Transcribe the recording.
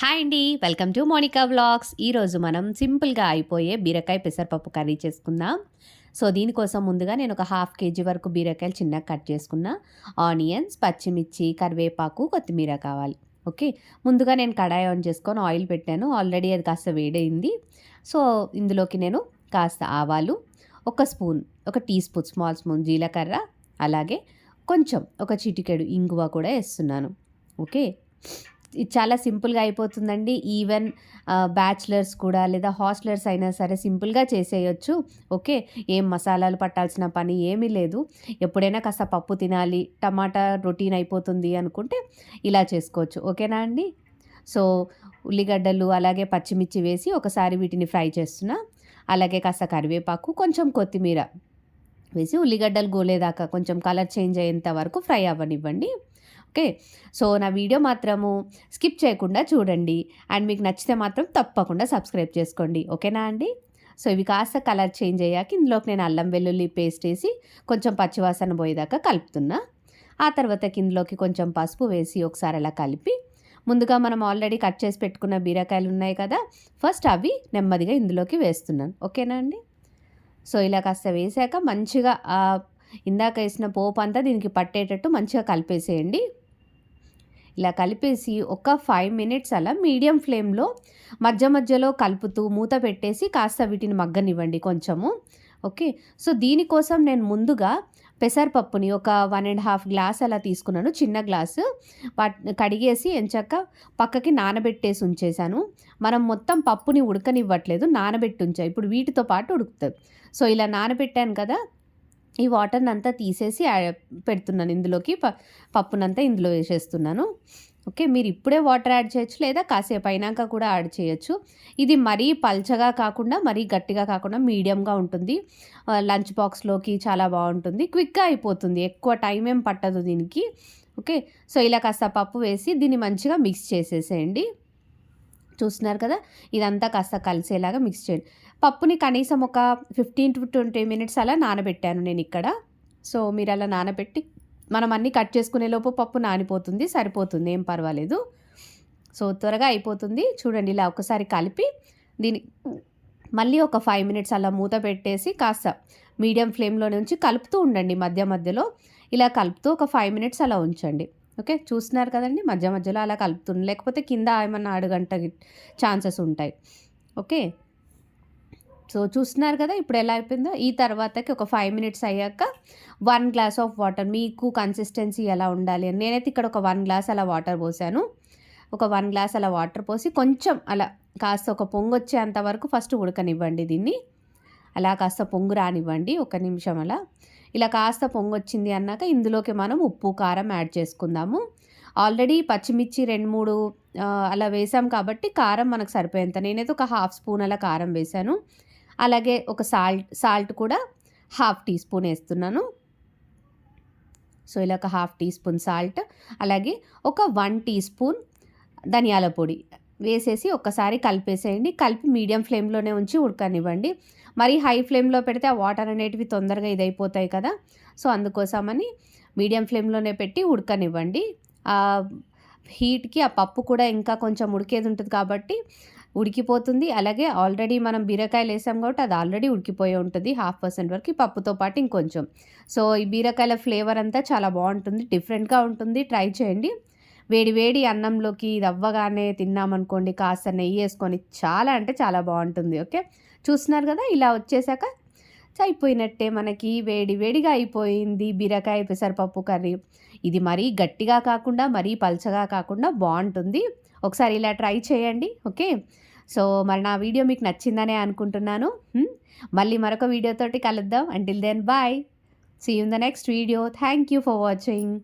Hi అండి. Welcome to Monika vlogs. ఈరోజు మనం సింపుల్గా అయిపోయే బీరకాయ పెసరపప్పు కర్రీ చేసుకుందాం. సో దీనికోసం ముందుగా నేను ఒక హాఫ్ కేజీ వరకు బీరకాయలు చిన్నగా కట్ చేసుకున్న. ఆనియన్స్ పచ్చిమిర్చి కరివేపాకు కొత్తిమీర కావాలి. ఓకే? ముందుగా నేను కడాయి ఆన్ చేసుకొని ఆయిల్ పెట్టాను. ఆల్రెడీ అది కాస్త వేడైంది సో ఇందులోకి నేను కాస్త ఆవాలు ఒక స్పూన్ ఒక టీ స్పూన్ స్మాల్ స్పూన్ జీలకర్ర అలాగే కొంచెం ఒక చిటికెడు ఇంగువ కూడా వేస్తున్నాను. ఓకే? ఇది చాలా సింపుల్గా అయిపోతుందండి. ఈవెన్ బ్యాచిలర్స్ కూడా లేదా హాస్టలర్స్ అయినా సరే సింపుల్గా చేసేయచ్చు. ఓకే ఏం మసాలాలు పట్టాల్సిన పని ఏమీ లేదు. ఎప్పుడైనా కాస్త పప్పు తినాలి టమాటా రొటీన్ అయిపోతుంది అనుకుంటే ఇలా చేసుకోవచ్చు. ఓకేనా అండి? సో ఉల్లిగడ్డలు అలాగే పచ్చిమిర్చి వేసి ఒకసారి వీటిని ఫ్రై చేస్తున్నా అలాగే కాస్త కరివేపాకు కొంచెం కొత్తిమీర వేసి ఉల్లిగడ్డలు గోలేదాకా కొంచెం కలర్ చేంజ్ అయ్యేంత వరకు ఫ్రై అవ్వనివ్వండి. ఓకే? సో నా వీడియో మాత్రము స్కిప్ చేయకుండా చూడండి. అండ్ మీకు నచ్చితే మాత్రం తప్పకుండా సబ్స్క్రైబ్ చేసుకోండి. ఓకేనా అండి? సో ఇవి కాస్త కలర్ చేంజ్ అయ్యాక ఇందులోకి నేను అల్లం వెల్లుల్లి పేస్ట్ వేసి కొంచెం పచ్చివాసన పోయేదాకా కలుపుతున్నా. ఆ తర్వాత ఇందులోకి కొంచెం పసుపు వేసి ఒకసారి అలా కలిపి ముందుగా మనం ఆల్రెడీ కట్ చేసి పెట్టుకున్న బీరకాయలు ఉన్నాయి కదా ఫస్ట్ అవి నెమ్మదిగా ఇందులోకి వేస్తున్నాను. ఓకేనా అండి? సో ఇలా కాస్త వేసాక మంచిగా ఇందాక వేసిన పోపు అంతా దీనికి పట్టేటట్టు మంచిగా కలిపేసేయండి. ఇలా కలిపేసి ఒక ఫైవ్ మినిట్స్ అలా మీడియం ఫ్లేమ్లో మధ్య మధ్యలో కలుపుతూ మూత పెట్టేసి కాస్త వీటిని మగ్గనివ్వండి కొంచెము. ఓకే? సో దీనికోసం నేను ముందుగా పెసరపప్పుని ఒక వన్ అండ్ హాఫ్ గ్లాస్ అలా తీసుకున్నాను చిన్న గ్లాసు కడిగేసి ఎంచక్క పక్కకి నానబెట్టేసి ఉంచేసాను మనం మొత్తం పప్పుని ఉడకనివ్వట్లేదు నానబెట్టి ఉంచా. ఇప్పుడు వీటితో పాటు ఉడుకుతుంది సో ఇలా నానబెట్టాను కదా ఈ వాటర్ని అంతా తీసేసి పెడుతున్నాను ఇందులోకి. ప పప్పునంతా ఇందులో వేసేస్తున్నాను. ఓకే మీరు ఇప్పుడే వాటర్ యాడ్ చేయొచ్చు లేదా కాసేపు అయినాక కూడా యాడ్ చేయొచ్చు. ఇది మరీ పల్చగా కాకుండా మరీ గట్టిగా కాకుండా మీడియంగా ఉంటుంది. లంచ్ బాక్స్లోకి చాలా బాగుంటుంది. క్విక్గా అయిపోతుంది. ఎక్కువ టైం ఏం పట్టదు దీనికి. ఓకే సో ఇలా కాస్త పప్పు వేసి దీన్ని మంచిగా మిక్స్ చేసేసేయండి. చూస్తున్నారు కదా ఇదంతా కాస్త కలిసేలాగా మిక్స్ చేయండి. పప్పుని కనీసం ఒక ఫిఫ్టీన్ టు ట్వంటీ మినిట్స్ అలా నానబెట్టాను నేను ఇక్కడ. సో మీరు అలా నానబెట్టి మనం అన్నీ కట్ చేసుకునే లోపు పప్పు నానిపోతుంది సరిపోతుంది ఏం పర్వాలేదు. సో త్వరగా అయిపోతుంది. చూడండి ఇలా ఒకసారి కలిపి దీని మళ్ళీ ఒక ఫైవ్ మినిట్స్ అలా మూత పెట్టేసి కాస్త మీడియం ఫ్లేమ్లో నుంచి కలుపుతూ ఉండండి మధ్య మధ్యలో. ఇలా కలుపుతూ ఒక ఫైవ్ మినిట్స్ అలా ఉంచండి. ఓకే? చూస్తున్నారు కదండి. మధ్య మధ్యలో అలా కలుపుతుంది. లేకపోతే కింద ఏమన్నా అడుగంట ఛాన్సెస్ ఉంటాయి. ఓకే? సో చూస్తున్నారు కదా ఇప్పుడు ఎలా అయిపోయిందో? ఈ తర్వాతకి ఒక ఫైవ్ మినిట్స్ అయ్యాక వన్ గ్లాస్ ఆఫ్ వాటర్ మీకు కన్సిస్టెన్సీ ఎలా ఉండాలి అని. నేనైతే ఇక్కడ ఒక వన్ గ్లాస్ అలా వాటర్ పోసాను. ఒక వన్ గ్లాస్ అలా వాటర్ పోసి కొంచెం అలా కాస్త ఒక పొంగు వచ్చేంత వరకు ఫస్ట్ ఉడకనివ్వండి దీన్ని. అలా కాస్త పొంగు రానివ్వండి. ఒక నిమిషం అలా. ఇలా కాస్త పొంగు వచ్చింది అన్నాక ఇందులోకి మనం ఉప్పు కారం యాడ్ చేసుకుందాము. ఆల్రెడీ పచ్చిమిర్చి రెండు మూడు అలా వేసాం కాబట్టి కారం మనకు సరిపోయేంత. నేనైతే ఒక హాఫ్ స్పూన్ అలా కారం వేసాను అలాగే ఒక సాల్ట్ సాల్ట్ కూడా హాఫ్ టీ స్పూన్ వేస్తున్నాను. సో ఇలా ఒక హాఫ్ టీ స్పూన్ సాల్ట్. అలాగే ఒక వన్ టీ స్పూన్ ధనియాల పొడి. వేసేసి ఒక్కసారి కలిపేసేయండి. కలిపి మీడియం ఫ్లేమ్లోనే ఉంచి ఉడకనివ్వండి. మరి హై ఫ్లేమ్లో పెడితే ఆ వాటర్ అనేటివి తొందరగా ఇదైపోతాయి కదా. సో అందుకోసమని మీడియం ఫ్లేమ్లోనే పెట్టి ఉడకనివ్వండి. హీట్కి ఆ పప్పు కూడా ఇంకా కొంచెం ఉడికేది ఉంటుంది కాబట్టి ఉడికిపోతుంది. అలాగే ఆల్రెడీ మనం బీరకాయలు వేసాం కాబట్టి అది ఆల్రెడీ ఉడికిపోయి ఉంటుంది. హాఫ్ పర్సెంట్ వరకు పప్పుతో పాటు ఇంకొంచెం. సో ఈ బీరకాయల ఫ్లేవర్ అంతా చాలా బాగుంటుంది. డిఫరెంట్గా ఉంటుంది. ట్రై చేయండి. వేడి వేడి అన్నంలోకి ఇది అవ్వగానే తిన్నామనుకోండి కాస్త నెయ్యి వేసుకొని చాలా అంటే చాలా బాగుంటుంది ఓకే? చూస్తున్నారు కదా ఇలా వచ్చేసాక అయిపోయినట్టే మనకి వేడి వేడిగా అయిపోయింది బీరకాయ పెసరపప్పు కర్రీ. ఇది మరీ గట్టిగా కాకుండా మరీ పల్చగా కాకుండా బాగుంటుంది. ఒకసారి ఇలా ట్రై చేయండి ఓకే? సో మరి నా వీడియో మీకు నచ్చిందనే అనుకుంటున్నాను. మళ్ళీ మరొక వీడియోతోటి కలుద్దాం. Until then bye see in the next video thank you for watching